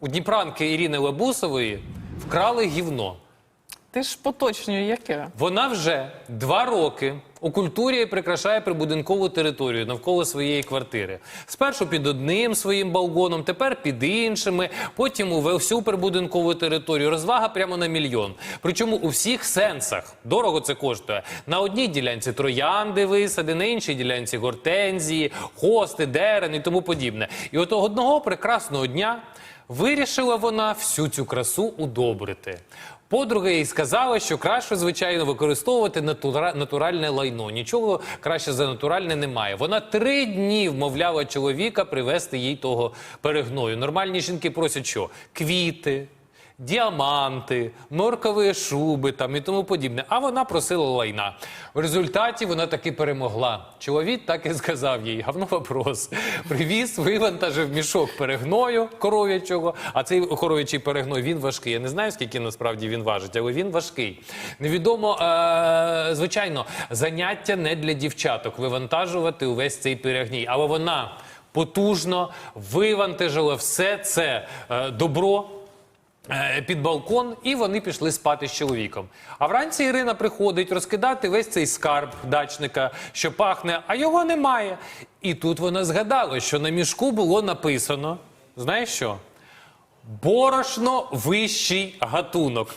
У Дніпранки Ірини Лебусової вкрали гівно. Ти ж поточнює яке? Вона вже два роки окультурює і прикрашає прибудинкову територію навколо своєї квартири. Спершу під одним своїм балконом, тепер під іншими, потім у всю прибудинкову територію. Розвага прямо на мільйон. Причому у всіх сенсах. Дорого це коштує. На одній ділянці троянди висади, на іншій ділянці гортензії, хости, дерен і тому подібне. І от одного прекрасного дня вирішила вона всю цю красу удобрити. Подруга їй сказала, що краще, звичайно, використовувати натура- натуральне лайно. Нічого краще за натуральне немає. Вона три дні вмовляла чоловіка привезти їй того перегною. Нормальні жінки просять що? Квіти. Діаманти, норкові шуби там і тому подібне. А вона просила лайна. В результаті вона таки перемогла. Чоловік так і сказав їй: гавно вопрос. Привіз, вивантажив мішок перегною коров'ячого. А цей коров'ячий перегной він важкий. Я не знаю, скільки насправді він важить, але він важкий. Невідомо, е- звичайно, заняття не для дівчаток вивантажувати увесь цей перегній. Але вона потужно вивантажила все це е, добро під балкон, і вони пішли спати з чоловіком. А вранці Ірина приходить розкидати весь цей скарб дачника, що пахне, а його немає. І тут вона згадала, що на мішку було написано: знаєш що? Борошно вищий гатунок.